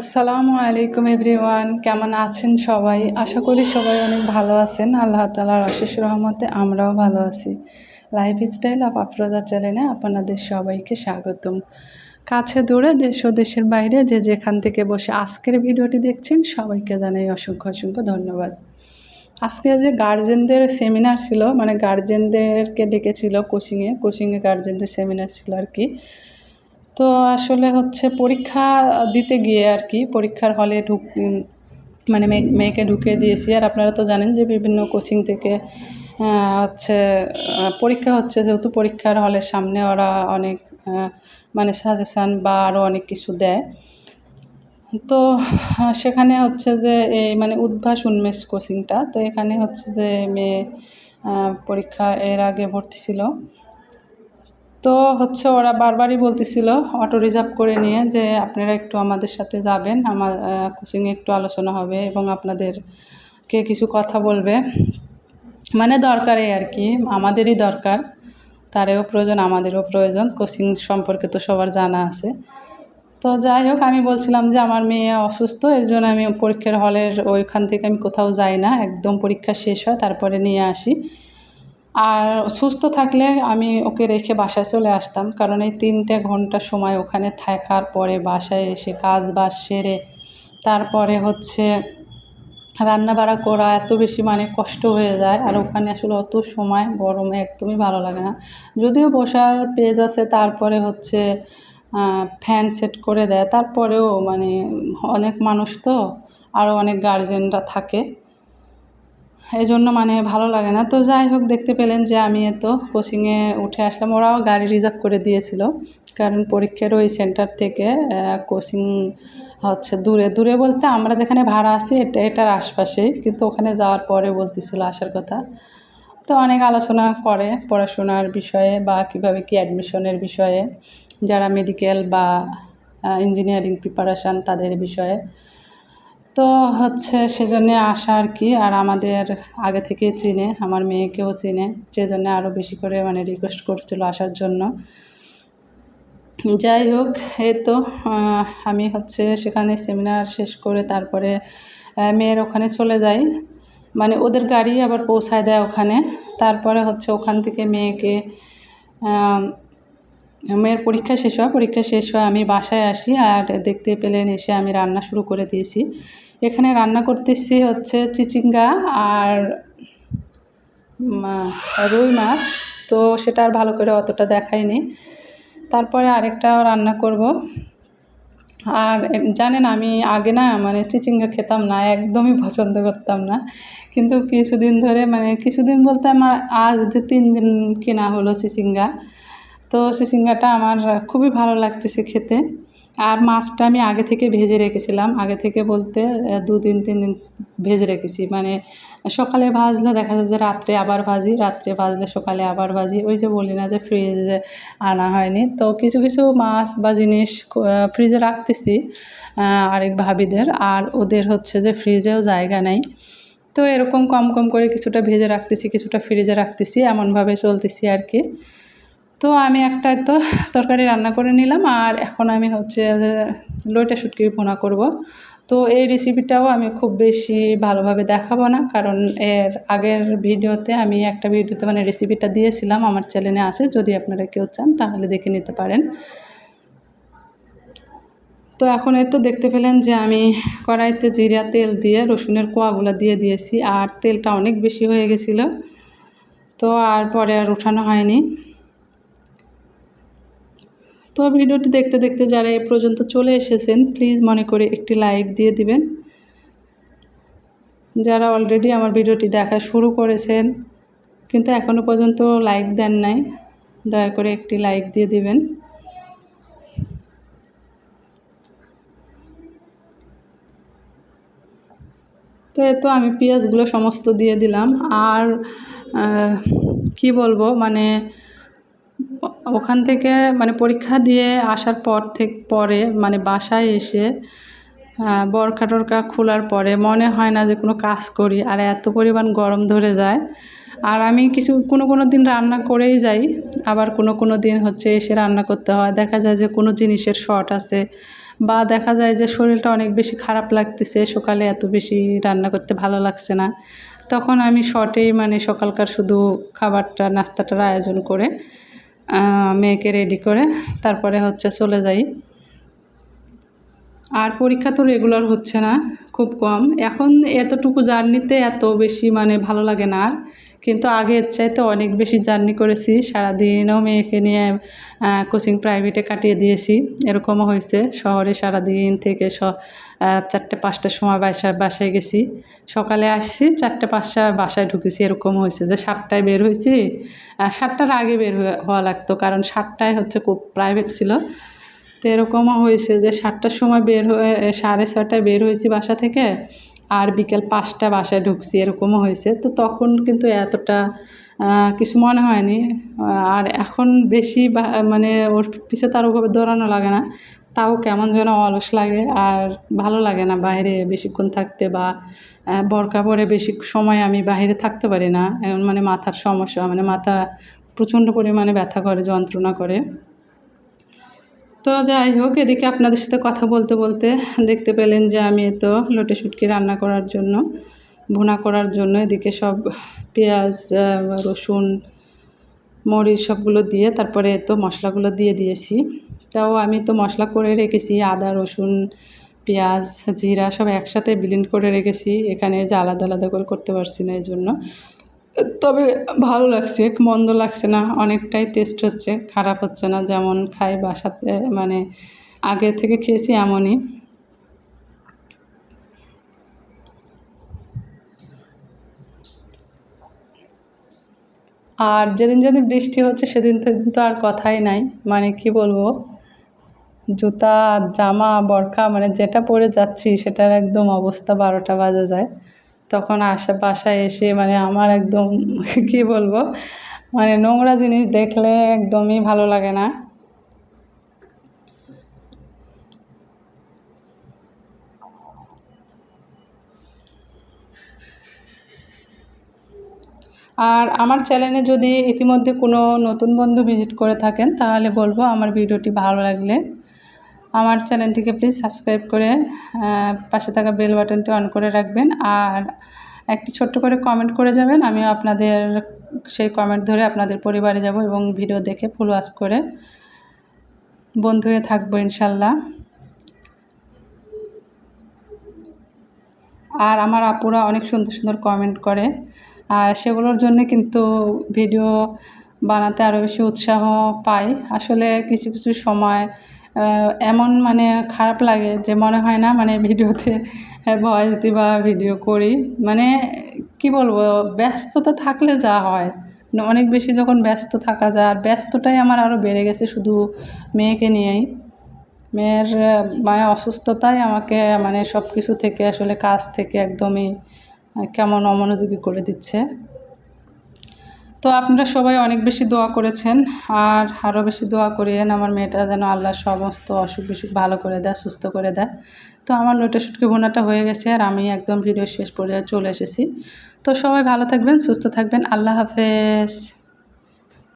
আসসালামু আলাইকুম এভরিওয়ান, কেমন আছেন সবাই? আশা করি সবাই অনেক ভালো আছেন। আল্লাহ তালার অশেষ রহমতে আমরাও ভালো আছি। লাইফ স্টাইল অফ আফরোজা চ্যানেলে আপনাদের সবাইকে স্বাগতম। কাছে দূরে দেশ ও দেশের বাইরে যে যেখান থেকে বসে আজকের ভিডিওটি দেখছেন, সবাইকে জানাই অসংখ্য অসংখ্য ধন্যবাদ। আজকে যে গার্জেনদের সেমিনার ছিল মানে গার্জেনদেরকে ডেকেছিল কোচিংয়ে কোচিংয়ে গার্জেনদের সেমিনার ছিল আর কি। তো আসলে হচ্ছে পরীক্ষা দিতে গিয়ে আর কি, পরীক্ষার হলে ঢুক মানে মেয়ে মেয়েকে ঢুকিয়ে দিয়েছি। আর আপনারা তো জানেন যে বিভিন্ন কোচিং থেকে হচ্ছে পরীক্ষা হচ্ছে। যেহেতু পরীক্ষার হলের সামনে ওরা অনেক মানে সাজেশান বা আরও অনেক কিছু দেয়। তো সেখানে হচ্ছে যে এই মানে উদ্ভাস উন্মেষ কোচিংটা। তো এখানে হচ্ছে যে মেয়ে পরীক্ষা এর আগে ভর্তি ছিল। তো হচ্ছে ওরা বারবারই বলতেছিল অটো রিজার্ভ করে নিয়ে যে আপনারা একটু আমাদের সাথে যাবেন, আমার কোচিংয়ে একটু আলোচনা হবে এবং আপনাদেরকে কিছু কথা বলবে। মানে দরকারই আর কি, আমাদেরই দরকার, তারেও প্রয়োজন, আমাদেরও প্রয়োজন কোচিং সম্পর্কে তো সবার জানা আছে। তো যাই হোক, আমি বলছিলাম যে আমার মেয়ে অসুস্থ, এর জন্য আমি পরীক্ষার হলের ওইখান থেকে আমি কোথাও যাই না, একদম পরীক্ষা শেষ হয়, তারপরে নিয়ে আসি। আর সুস্থ থাকলে আমি ওকে রেখে বাসায় চলে আসতাম, কারণ এই তিনটে ঘণ্টা সময় ওখানে থাকার পরে বাসায় এসে কাজ বাজ সেরে তারপরে হচ্ছে রান্না বাড়া করা এত বেশি মানে কষ্ট হয়ে যায়, আর ওখানে আসলে অত সময় গরমে একদমই ভালো লাগে না। যদিও বসার পেজ আছে, তারপরে হচ্ছে ফ্যান সেট করে দেয়, তারপরেও মানে অনেক মানুষ তো আরও অনেক গার্জেনরা থাকে। এই জন্য মানে ভালো লাগে না। তো যাই হোক, দেখতে পেলেন যে আমি তো কোচিংয়ে উঠে আসলাম। ওরাও গাড়ি রিজার্ভ করে দিয়েছিল। কারণ পরীক্ষার ওই সেন্টার থেকে কোচিং হচ্ছে দূরে। দূরে বলতে আমরা যেখানে ভাড়া আছি, এটা, এটার আশপাশেই কিন্তু ওখানে যাওয়ার পরে বলতেছিল আসার কথা। তো অনেক আলোচনা করে পড়াশোনার বিষয়ে বা কীভাবে কি অ্যাডমিশনের বিষয়ে। যারা মেডিকেল বা ইঞ্জিনিয়ারিং প্রিপারেশান তাদের বিষয়ে। তো হচ্ছে সেজন্য আসা আর কি আর আমাদের আগে থেকে চিনে, আমার মেয়েকেও চিনে, সেজন্য আরও বেশি করে মানে রিকোয়েস্ট করছিল আসার জন্য। যাই হোক, এই তো আমি হচ্ছে সেখানে সেমিনার শেষ করে তারপরে মেয়ের ওখানে চলে যাই। মানে ওদের গাড়ি আবার পৌঁছায় দেয় ওখানে, তারপরে হচ্ছে ওখান থেকে মেয়েকে মেয়ের পরীক্ষা শেষ হয়, পরীক্ষা শেষ হয় আমি বাসায় আসি আর দেখতে পেলেন এসে আমি রান্না শুরু করে দিয়েছি। এখানে রান্না করতেছি হচ্ছে চিচিঙ্গা আর রুই মাছ। তো সেটা আর ভালো করে অতটা দেখায়নি তারপরে আরেকটাও রান্না করব। আর জানেন আমি আগে না মানে চিচিঙ্গা খেতাম না, একদমই পছন্দ করতাম না। কিন্তু কিছুদিন ধরে মানে কিছুদিন বলতে আমার আজ তিন দিন কেনা হলো চিচিঙ্গা। তো চিচিঙ্গাটা আমার খুবই ভালো লাগতেছে খেতে। আর মাছটা আমি আগে থেকে ভেজে রেখেছিলাম। আগে থেকে বলতে আহ, দুদিন তিন দিন ভেজে রেখেছি। মানে সকালে ভাজলে দেখা যায় যে রাত্রে আবার ভাজি রাত্রে ভাজলে সকালে আবার ভাজি। ওই যে বলি না যে ফ্রিজে আনা হয়নি। তো কিছু কিছু মাছ বা জিনিস ফ্রিজে রাখতেছি আরেক ভাবিদের। আর ওদের হচ্ছে যে ফ্রিজেও জায়গা নেই। তো এরকম কম কম করে কিছুটা ভেজে রাখতেছি কিছুটা ফ্রিজে রাখতেছি। এমনভাবে চলতেছি আর কি। তো আমি একটা তো তরকারি রান্না করে নিলাম আর এখন আমি হচ্ছে লইটা শুটকি ভুনা করব। তো এই রেসিপিটাও আমি খুব বেশি ভালোভাবে দেখাবো না, কারণ এর আগের ভিডিওতে আমি একটা ভিডিওতে মানে রেসিপিটা দিয়েছিলাম, আমার চ্যানেলে আছে, যদি আপনারা কেউ চান তাহলে দেখে নিতে পারেন। তো এখন তো দেখতে পেলেন যে আমি কড়াইতে জিরা, তেল দিয়ে রসুনের কোয়াগুলো দিয়ে দিয়েছি, আর তেলটা অনেক বেশি হয়ে গেছিল। তো আর পরে আর উঠানো হয়নি। তো ভিডিওটি দেখতে দেখতে যারা এ পর্যন্ত চলে এসেছেন প্লিজ মনে করে একটি লাইক দিয়ে দিবেন। যারা অলরেডি আমার ভিডিওটি দেখা শুরু করেছেন, কিন্তু এখনও পর্যন্ত লাইক দেন নাই, দয়া করে একটি লাইক দিয়ে দিবেন। তো এ তো আমি পেঁয়াজগুলো সমস্ত দিয়ে দিলাম। আর কি বলব মানে ওখান থেকে মানে পরীক্ষা দিয়ে আসার পর থেকে, পরে মানে বাসায় এসে বরখা টরকা খোলার পরে মনে হয় না যে কোনো কাজ করি, আর এত পরিমাণ গরম ধরে যায়। আর আমি কিছু কোনো কোনো দিন রান্না করেই যাই, আবার কোনো কোনো দিন হচ্ছে এসে রান্না করতে হয়। দেখা যায় যে কোনো জিনিসের শর্ট আছে, বা দেখা যায় যে শরীরটা অনেক বেশি খারাপ লাগতেছে, সকালে এত বেশি রান্না করতে ভালো লাগছে না। তখন আমি শর্টেই মানে সকালকার শুধু খাবারটা, নাস্তাটার আয়োজন করে মেয়েকে রেডি করে তারপরে হচ্ছে চলে যাই। আর পরীক্ষা তো রেগুলার হচ্ছে না, খুব কম। এখন এতটুকু জার্নিতে এত বেশি মানে ভালো লাগে না আর। কিন্তু আগে এর চাইতে অনেক বেশি জার্নি করেছি। সারাদিনও মেয়েকে নিয়ে কোচিং প্রাইভেটে কাটিয়ে দিয়েছি। এরকমও হয়েছে। শহরে সারাদিন থেকে স চারটে, পাঁচটার সময় বাসায় বাসায় গেছি। সকালে আসছি, চারটে, পাঁচটা বাসায় ঢুকেছি। এরকম হয়েছে যে সাতটায় বের হয়েছি। সাতটার আগে বের হওয়া লাগতো। কারণ সাতটায় হচ্ছে প্রাইভেট ছিল। তো এরকমও হয়েছে যে সাতটার সময় বের হয়ে, সাড়ে ছটায় বের হয়েছি বাসা থেকে। আর বিকেল পাঁচটা বাসায় ঢুকছি, এরকমও হয়েছে। তো তখন কিন্তু এতটা কিছু মনে হয়নি। আর এখন বেশি মানে ওর পিছে তার ওভাবে দৌড়ানো লাগে না। তাও কেমন যেন অলস লাগে আর ভালো লাগে না বাইরে বেশিক্ষণ থাকতে বা বরকা পরে বেশি সময় আমি বাইরে থাকতে পারি না। এখন মানে মাথার সমস্যা মানে মাথা প্রচণ্ড পরিমাণে ব্যথা করে, যন্ত্রণা করে। তো যাই হোক, এদিকে আপনাদের সাথে কথা বলতে বলতে দেখতে পেলেন যে আমি তো লোটে শুটকি রান্না করার জন্য, ভুনা করার জন্য এদিকে সব পেঁয়াজ রসুন, মরিচ সবগুলো দিয়ে তারপরে তো মশলাগুলো দিয়ে দিয়েছি। তাও আমি তো মশলা করে রেখেছি, আদা, রসুন, পেঁয়াজ, জিরা সব একসাথে ব্লিন্ড করে রেখেছি। এখানে যে আলাদা আলাদা করে করতে পারছি না এই জন্য তবে ভালো লাগছে, মন্দ লাগছে না, অনেকটাই টেস্ট হচ্ছে, খারাপ হচ্ছে না, যেমন খাই বাসাতে মানে আগে থেকে খেয়েছি এমনই। আর যেদিন যেদিন বৃষ্টি হচ্ছে, সেদিন সেদিন তো আর কথাই নাই মানে কি বলব? জুতা, জামা, বরখা মানে যেটা পরে যাচ্ছি, সেটার একদম অবস্থা বারোটা বাজে যায়। তখন আসা বাসায় এসে মানে আমার একদম, কী বলব মানে নোংরা জিনিস দেখলে একদমই ভালো লাগে না। আর আমার চ্যানেলে যদি ইতিমধ্যে কোনো নতুন বন্ধু ভিজিট করে থাকেন, তাহলে বলব আমার ভিডিওটি ভালো লাগলে। আমার চ্যানেলটিকে প্লিজ সাবস্ক্রাইব করে পাশে থাকা বেল বাটনটি অন করে রাখবেন। আর একটি ছোট্ট করে কমেন্ট করে যাবেন। আমিও আপনাদের সেই কমেন্ট ধরে আপনাদের পরিবারে যাব এবং ভিডিও দেখে ফুল ওয়াশ করে বন্ধু হয়ে থাকব ইনশাল্লাহ। আর আমার আপুরা অনেক সুন্দর সুন্দর কমেন্ট করে। আর সেগুলোর জন্য কিন্তু ভিডিও বানাতে আরও বেশি উৎসাহ পাই আসলে কিছু কিছু সময় এমন মানে খারাপ লাগে যে মনে হয় না মানে ভিডিওতে ভয়েস দিই বা ভিডিও করি। মানে কি বলব, ব্যস্ততা থাকলে যা হয়। অনেক বেশি যখন ব্যস্ত থাকা যায়, আর ব্যস্তটাই আমার আরও বেড়ে গেছে শুধু মেয়েকে নিয়েই। মেয়ের মানে অসুস্থতাই আমাকে মানে সব কিছু থেকে, আসলে কাজ থেকে একদমই কেমন অমনোযোগী করে দিচ্ছে। তো আপনারা সবাই অনেক বেশি দোয়া করেছেন আর আরও বেশি দোয়া করিয়েন আমার মেয়েটা যেন আল্লাহ সমস্ত অসুখ বিসুখ ভালো করে দেয়, সুস্থ করে দেয়। তো আমার লোটা সুটকে বোনাটা হয়ে গেছে আর আমি একদম ভিডিও শেষ পর্যায়ে চলে এসেছি। তো সবাই ভালো থাকবেন, সুস্থ থাকবেন। আল্লাহ হাফেজ।